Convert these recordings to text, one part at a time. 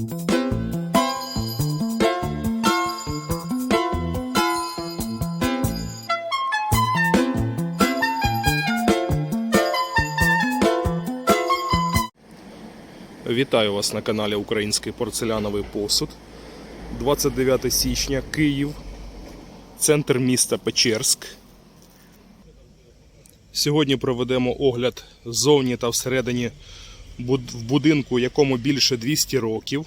Вітаю вас на каналі Український порцеляновий посуд. 29 січня, Київ, центр міста Печерськ. Сьогодні проведемо огляд ззовні та всередині в будинку, якому більше 200 років.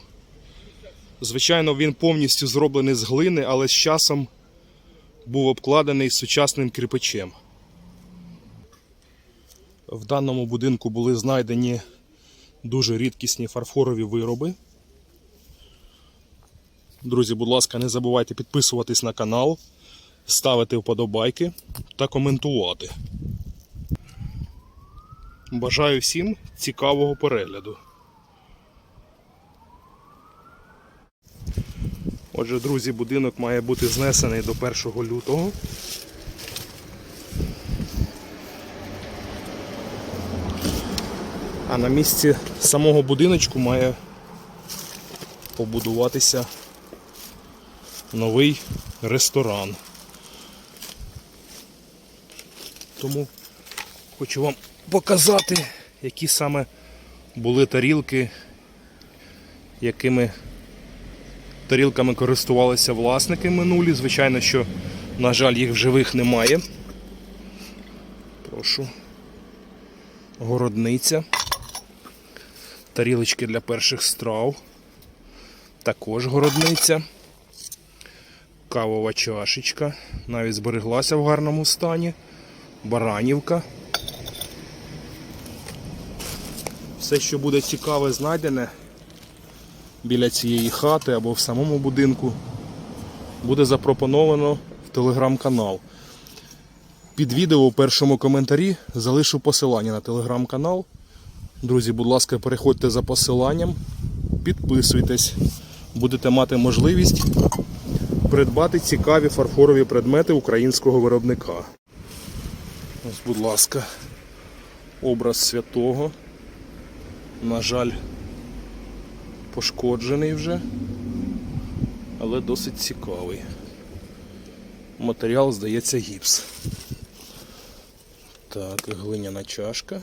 Звичайно, він повністю зроблений з глини, але з часом був обкладений сучасним кирпичем. В даному будинку були знайдені дуже рідкісні фарфорові вироби. Друзі, будь ласка, не забувайте підписуватись на канал, ставити вподобайки та коментувати. Бажаю всім цікавого перегляду. Отже, друзі, будинок має бути знесений до 1 лютого. А на місці самого будиночку має побудуватися новий ресторан. Тому хочу вам показати, які саме були тарілки, якими тарілками користувалися власники минулі. Звичайно, що, на жаль, їх в живих немає. Прошу. Городниця тарілочки для перших страв. Також городниця. Кавова чашечка. Навіть збереглася в гарному стані. Баранівка. Все, що буде цікаве, знайдене біля цієї хати або в самому будинку, буде запропоновано в телеграм-канал. Під відео у першому коментарі залишу посилання на телеграм-канал. Друзі, будь ласка, переходьте за посиланням, підписуйтесь, будете мати можливість придбати цікаві фарфорові предмети українського виробника. Ось, будь ласка, образ святого. На жаль, пошкоджений вже, але досить цікавий. Матеріал, здається, гіпс. Так, глиняна чашка.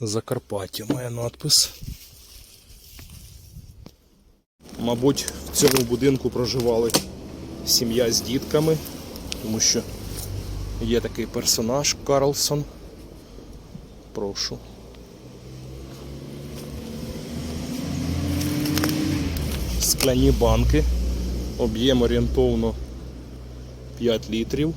Закарпаття має надпис. Мабуть, в цьому будинку проживали сім'я з дітками, тому що є такий персонаж Карлсон. Прошу. Скляні банки. Об'єм орієнтовно 5 літрів.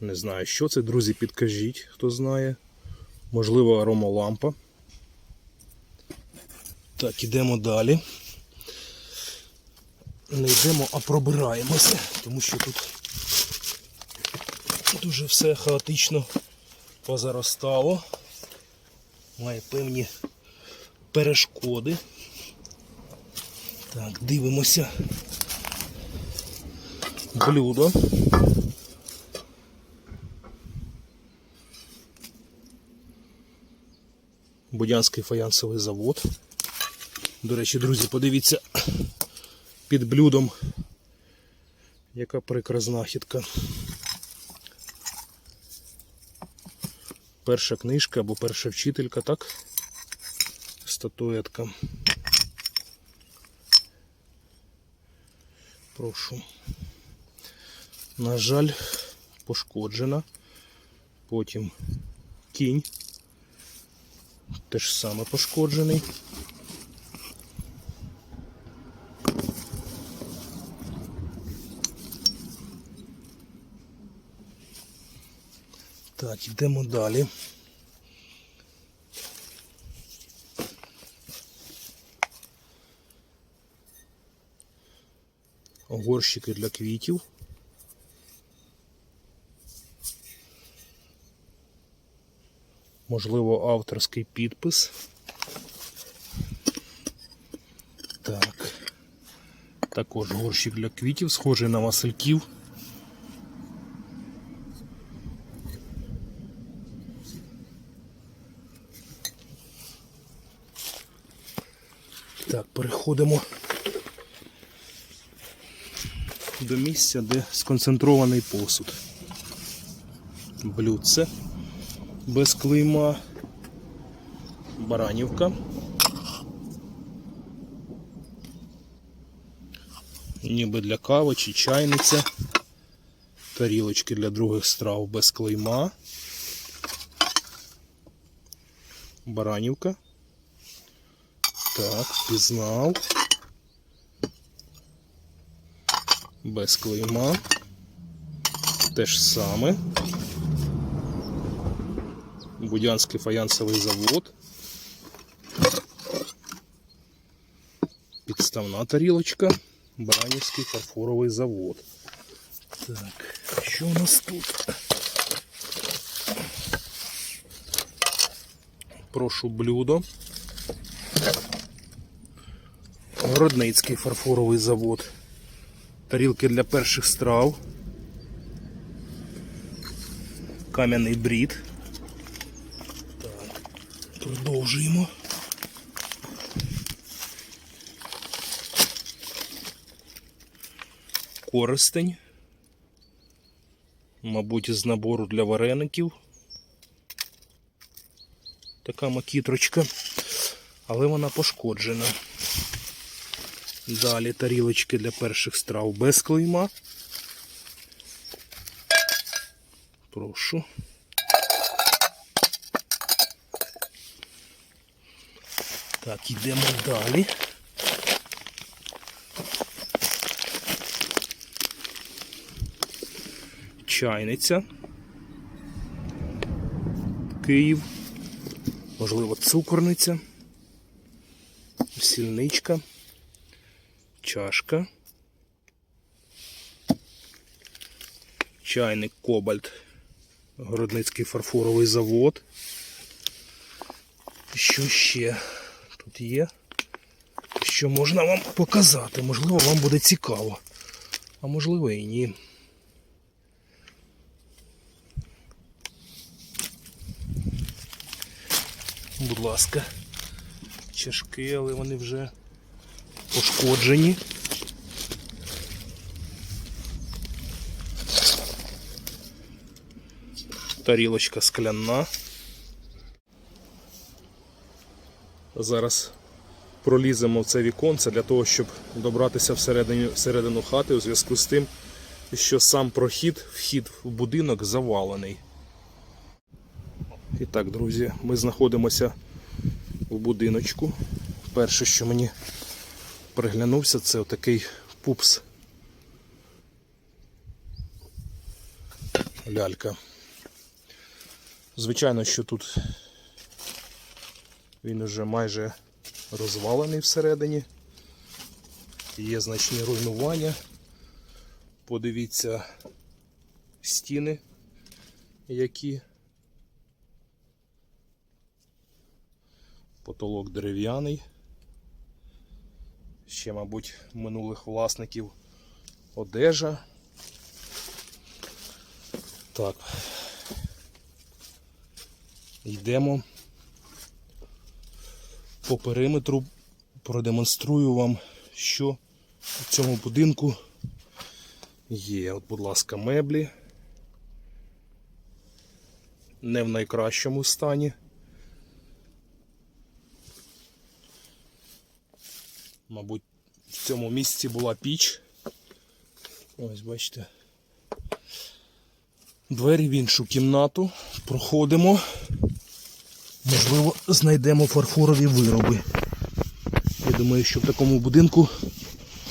Не знаю, що це, друзі, підкажіть, хто знає. Можливо, аромалампа. Так, ідемо далі. Не йдемо, а пробираємося, тому що тут дуже все хаотично позаростало. Має певні перешкоди. Так, дивимося. Блюдо. Будянський фаянсовий завод. До речі, друзі, подивіться під блюдом, яка прикра знахідка. Перша книжка або перша вчителька, так? Статуетка. Прошу. На жаль, пошкоджена. Потім кінь. Теж саме пошкоджений. Так, йдемо далі. Горщики для квітів. Можливо, авторський підпис. Так. Також горщик для квітів, схожий на васильків. Переходимо до місця, де сконцентрований посуд. Блюдце без клейма, баранівка. Ніби для кави чи чайниця. Тарілочки для других страв без клейма. Баранівка. Так, пізнав. Без клейма. Те ж саме. Будянський фаянсовий завод. Підставна тарілочка. Баранівський фарфоровий завод. Так, що у нас тут? Прошу блюдо. Городницький фарфоровий завод. Тарілки для перших страв. Кам'яний брід. Так, продовжуємо. Користень. Мабуть, з набору для вареників. Така макітрочка. Але вона пошкоджена. Далі тарілочки для перших страв без клейма. Прошу. Так, йдемо далі. Чайниця. Київ. Можливо, цукорниця. Сільничка. Чашка. Чайник Кобальт. Городницький фарфоровий завод. Що ще тут є? Що можна вам показати? Можливо, вам буде цікаво. А можливо і ні. Будь ласка, чашки, але вони вже пошкоджені. Тарілочка скляна. Зараз проліземо в це віконце для того, щоб добратися всередину, всередину хати у зв'язку з тим, що сам прохід, вхід в будинок завалений. І так, друзі, ми знаходимося в будиночку. Перше, що мені приглянувся, це отакий пупс. Лялька. Звичайно, що тут він уже майже розвалений всередині. Є значні руйнування. Подивіться стіни, які потолок дерев'яний. Ще, мабуть, минулих власників одежа. Так. Йдемо по периметру, продемонструю вам, що в цьому будинку є. От, будь ласка, меблі. Не в найкращому стані. Мабуть, в цьому місці була піч. Ось, бачите. Двері в іншу кімнату. Проходимо. Можливо, знайдемо фарфорові вироби. Я думаю, що в такому будинку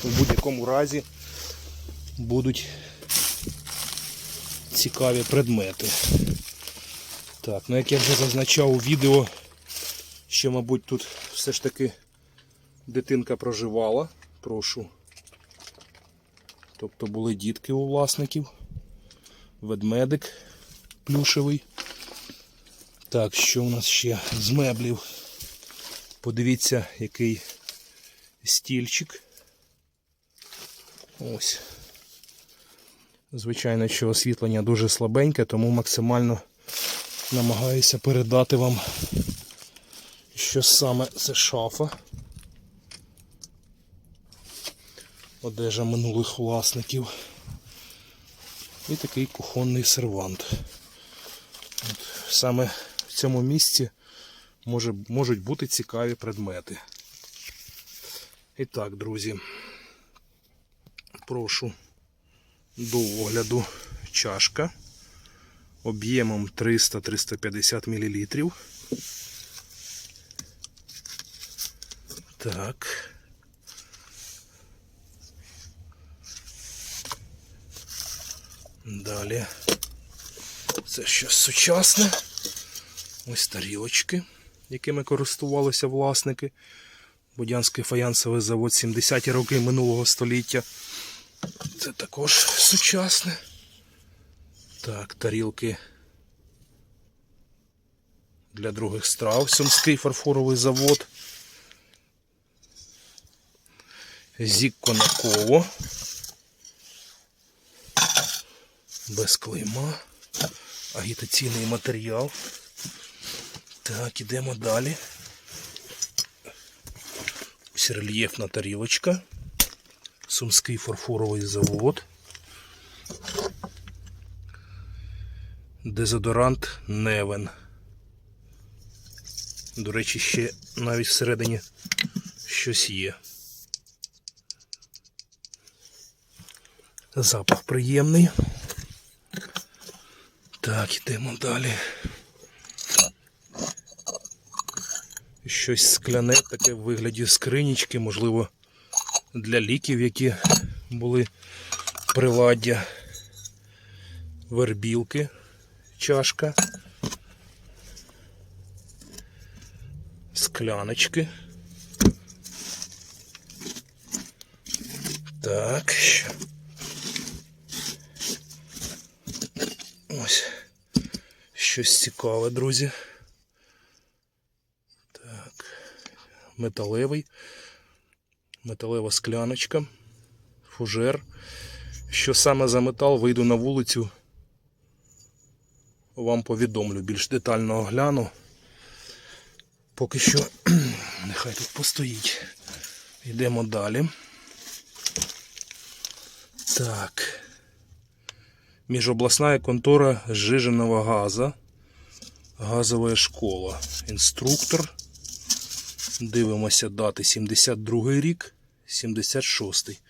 в будь-якому разі будуть цікаві предмети. Так, ну як я вже зазначав у відео, що, мабуть, тут все ж таки дитинка проживала. Прошу. Тобто були дітки у власників. Ведмедик плюшевий. Так, що у нас ще з меблів? Подивіться, який стільчик. Ось. Звичайно, що освітлення дуже слабеньке, тому максимально намагаюся передати вам, що саме це шафа. Одежа минулих власників. І такий кухонний сервант. От, саме в цьому місці може, можуть бути цікаві предмети. І так, друзі, прошу до огляду чашка об'ємом 300-350 мл. Так. Далі. Це щось сучасне. Ось тарілочки, якими користувалися власники. Будянський фаянсовий завод 70-ті роки минулого століття. Це також сучасне. Так, тарілки для других страв. Сумський фарфоровий завод. Зік Конаково. Без клейма. Агітаційний матеріал. Так, ідемо далі. Ось рельєфна тарілочка. Сумський фарфоровий завод. Дезодорант Невен. До речі, ще навіть всередині щось є. Запах приємний. Так, йдемо далі. Щось скляне, таке в вигляді скринічки, можливо, для ліків, які були приладдя. Вербілки, чашка. Скляночки. Так. що? Щось цікаве, друзі. Так. Металевий. Металева скляночка. Фужер. Що саме за метал, вийду на вулицю. Вам повідомлю, більш детально огляну. Поки що нехай тут постоїть. Йдемо далі. Так. Межобластная контора сжиженного газа. Газова школа. Інструктор. Дивимося дати 72 рік, 76.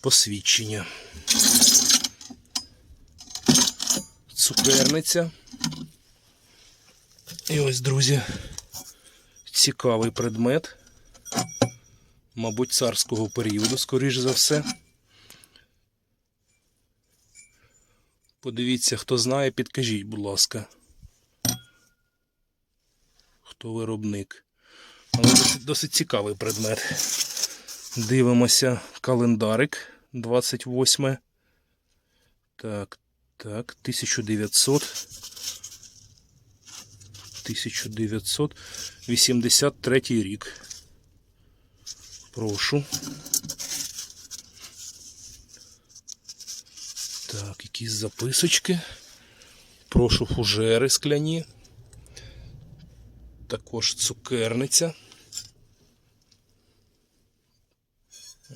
Посвідчення. Цукерниця. І ось, друзі, цікавий предмет. Мабуть, царського періоду, скоріш за все. Подивіться, хто знає, підкажіть, будь ласка. Хто виробник. Але досить, досить цікавий предмет. Дивимося календарик 28. Так, так, 1900. 1983 рік. Прошу. Так, якісь записочки. Прошу фужери скляні. Також цукерниця.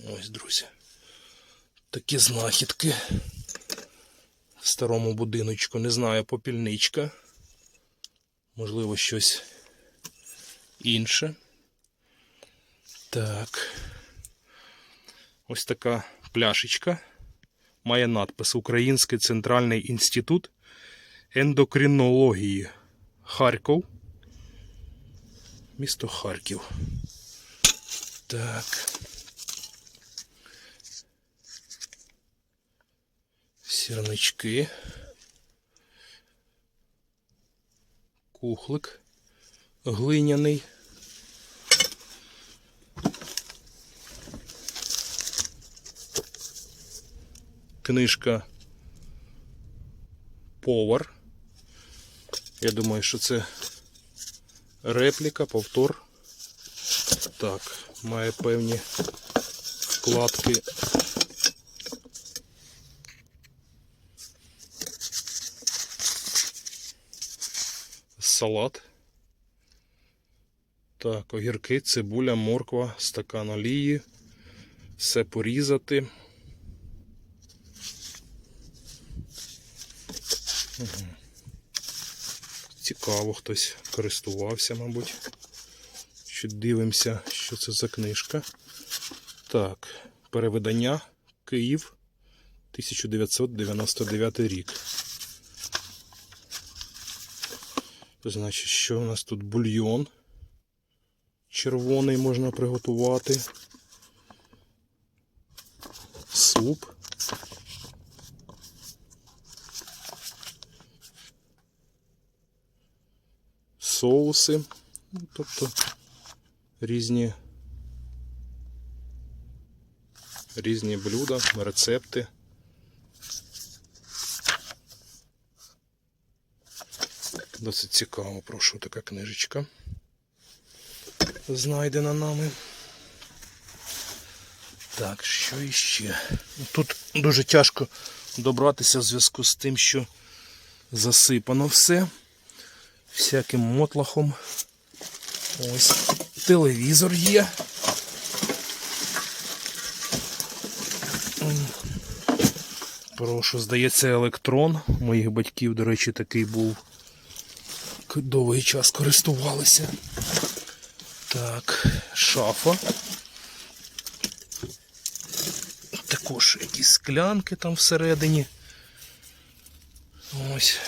Ось, друзі. Такі знахідки. В старому будиночку, не знаю, попільничка. Можливо, щось інше. Так. Ось така пляшечка має надпис Український центральний інститут ендокринології Харків. Місто Харків. Так. Сірнички. Кухлик глиняний. Книжка Повар. Я думаю, що це репліка, повтор. Так, має певні вкладки. Салат. Так, огірки, цибуля, морква, стакан олії, Все порізати. Цікаво, хтось користувався, мабуть. Що дивимося, що це за книжка. Так, перевидання Київ 1999 рік. Значить, що у нас тут бульйон червоний можна приготувати. Суп. Соуси. Ну, тобто різні різні блюда, рецепти. Досить цікаво, прошу, така книжечка. Знайдена нами. Так, що іще? Тут дуже тяжко добратися в зв'язку з тим, що засипано все всяким мотлахом. Ось телевізор є. Прошу, здається, електрон. Моїх батьків, до речі, такий був. Довгий час користувалися. Так, шафа. Також якісь склянки там всередині. Ось.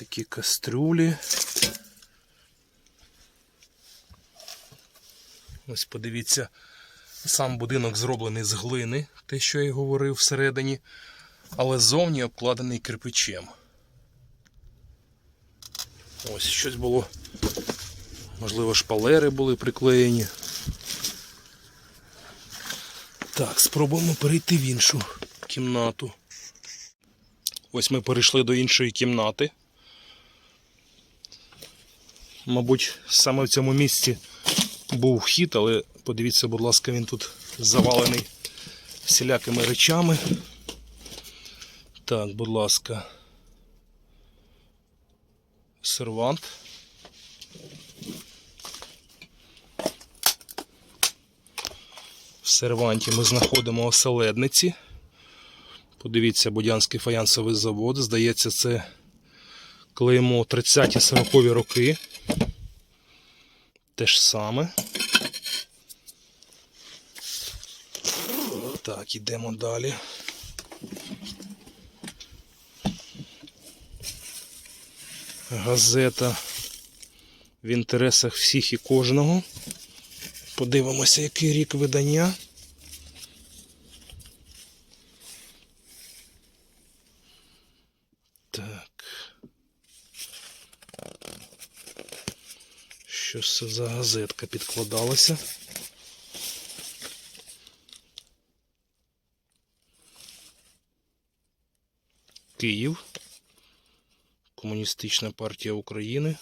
Такі кастрюлі. Ось подивіться, сам будинок зроблений з глини, те, що я й говорив всередині, але ззовні обкладений кирпичем. Ось щось було. Можливо, шпалери були приклеєні. Так, спробуємо перейти в іншу кімнату. Ось ми перейшли до іншої кімнати. Мабуть, саме в цьому місці був вхід, але подивіться, будь ласка, він тут завалений всілякими речами. Так, будь ласка. Сервант. В серванті ми знаходимо оселедниці. Подивіться, Будянський фаянсовий завод. Здається, це клеймо 30-40 роки. Те ж саме. Так, ідемо далі. Газета в інтересах всіх і кожного. Подивимося, який рік видання. Що це за газетка підкладалася? Київ. Комуністична партія України.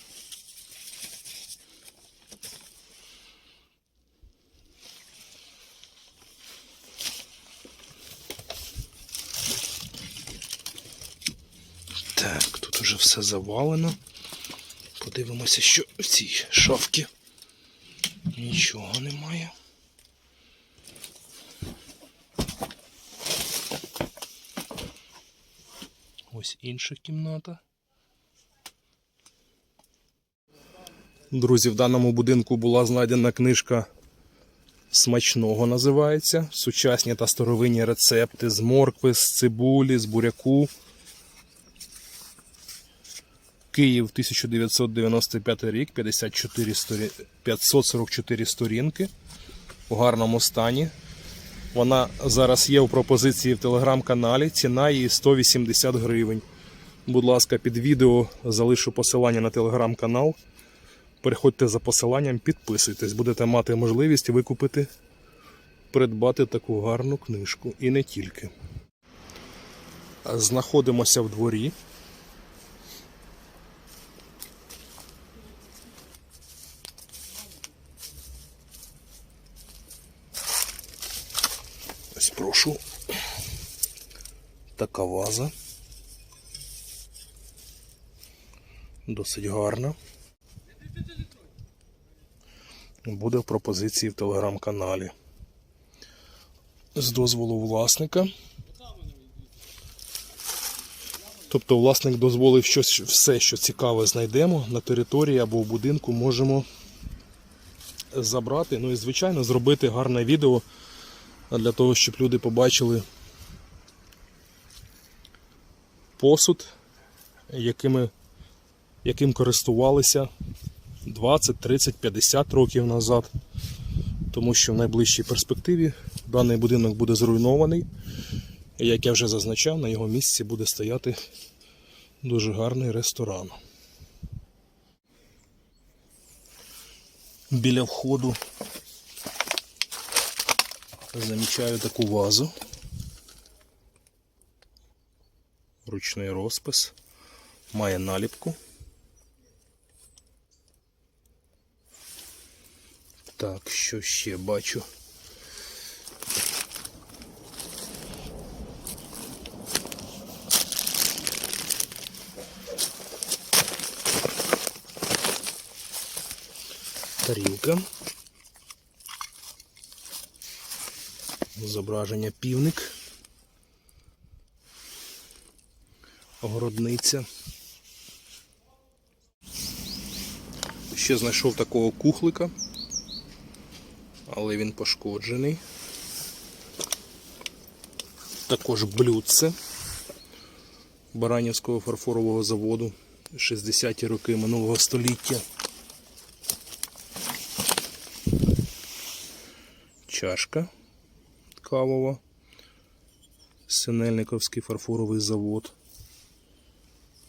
Так, тут уже все завалено. Подивимося, що в цій шафці. Нічого немає. Ось інша кімната. Друзі, в даному будинку була знайдена книжка смачного називається. Сучасні та старовинні рецепти з моркви, з цибулі, з буряку. Київ 1995 рік, 54 сторі... 544 сторінки у гарному стані. Вона зараз є у пропозиції в телеграм-каналі. Ціна її 180 гривень. Будь ласка, під відео залишу посилання на телеграм-канал. Переходьте за посиланням, підписуйтесь, будете мати можливість викупити, придбати таку гарну книжку. І не тільки. Знаходимося в дворі. Прошу. Така ваза. Досить гарна. буде в пропозиції в телеграм-каналі. З дозволу власника. Тобто власник дозволив щось, все, що цікаве знайдемо на території або в будинку, можемо забрати. Ну і звичайно зробити гарне відео для того, щоб люди побачили посуд, якими, яким користувалися 20, 30, 50 років назад. Тому що в найближчій перспективі даний будинок буде зруйнований. І як я вже зазначав, на його місці буде стояти дуже гарний ресторан. Біля входу замічаю таку вазу. Ручний розпис. Має наліпку. Так, що ще бачу? Тарілка. Зображення півник. Огородниця. Ще знайшов такого кухлика, але він пошкоджений. Також блюдце Баранівського фарфорового заводу 60-ті роки минулого століття. Чашка кавова. Синельниковський фарфоровий завод.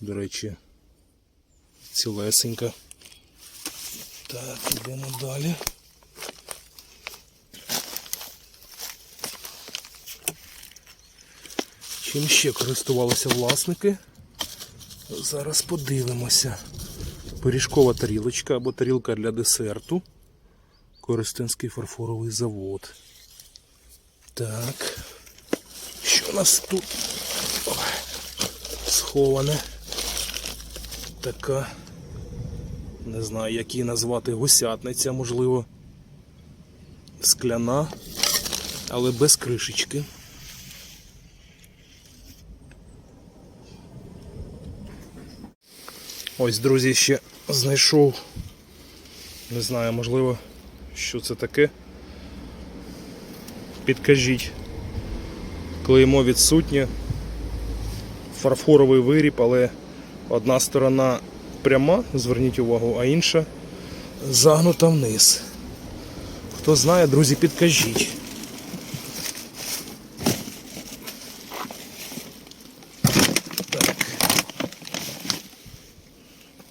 До речі, цілесенька. Так, йдемо далі. Чим ще користувалися власники? Зараз подивимося. Пиріжкова тарілочка або тарілка для десерту. Коростенський фарфоровий завод. Так. Що у нас тут? Сховане. Така. Не знаю, як її назвати, гусятниця, можливо. Скляна, але без кришечки. Ось, друзі, ще знайшов. Не знаю, можливо, що це таке. Підкажіть. Клеймо відсутнє. Фарфоровий виріб, але одна сторона пряма, зверніть увагу, а інша загнута вниз. Хто знає, друзі, підкажіть. Так.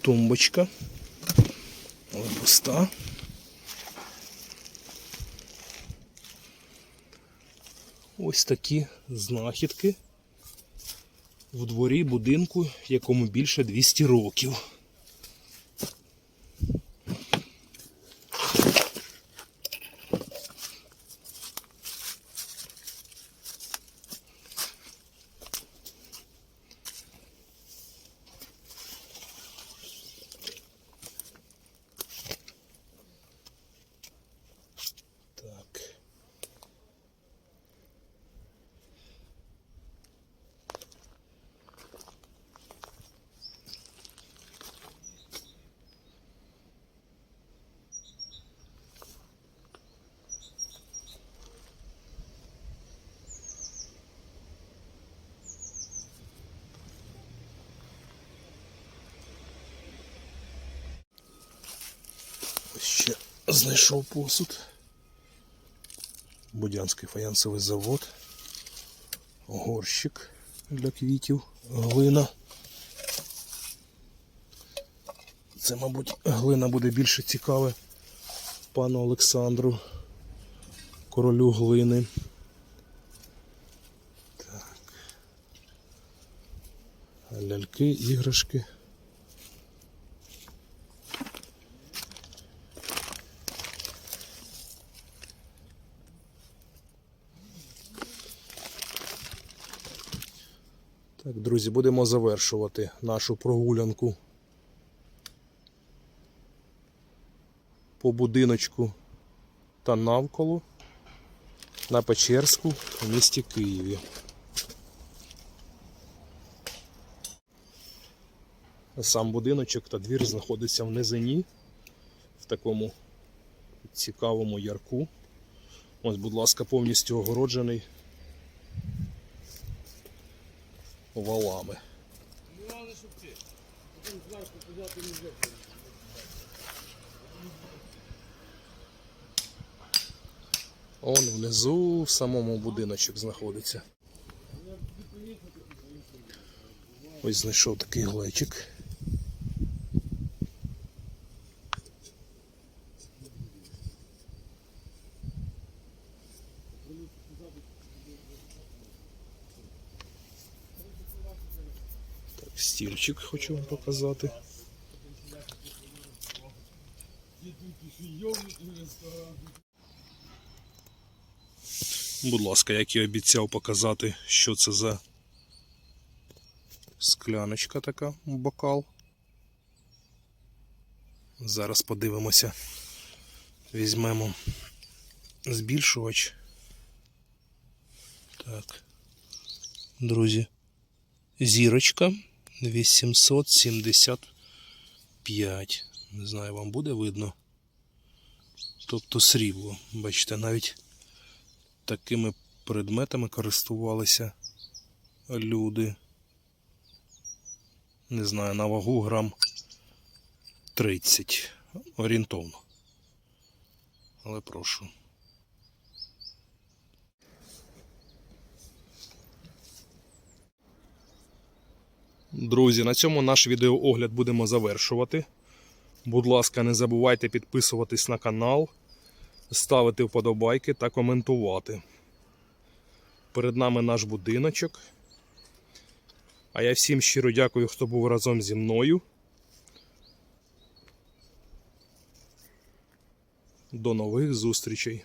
Тумбочка. Пуста. Ось такі знахідки в дворі будинку, якому більше 200 років. Так. Ось Ще знайшов посуд. Будянський фаянсовий завод. Горщик для квітів, глина. Це, мабуть, глина буде більше цікаве пану Олександру, королю глини. Так. Ляльки, іграшки. Так, друзі, будемо завершувати нашу прогулянку по будиночку та навколо на Печерську в місті Києві. Сам будиночок та двір знаходиться в низині, в такому цікавому ярку. Ось, будь ласка, повністю огороджений валами. Он внизу в самому будиночок знаходиться. Ось знайшов такий глечик. Так, стільчик хочу вам показати. Будь ласка, як і обіцяв показати, що це за скляночка така, бокал. Зараз подивимося. Візьмемо збільшувач. Так. Друзі. Зірочка 875. Не знаю, вам буде видно. Тобто срібло. Бачите, навіть такими предметами користувалися люди. Не знаю, на вагу грам 30 орієнтовно. Але прошу. Друзі, на цьому наш відеоогляд будемо завершувати. Будь ласка, не забувайте підписуватись на канал, ставити вподобайки та коментувати. Перед нами наш будиночок. А я всім щиро дякую, хто був разом зі мною. До нових зустрічей!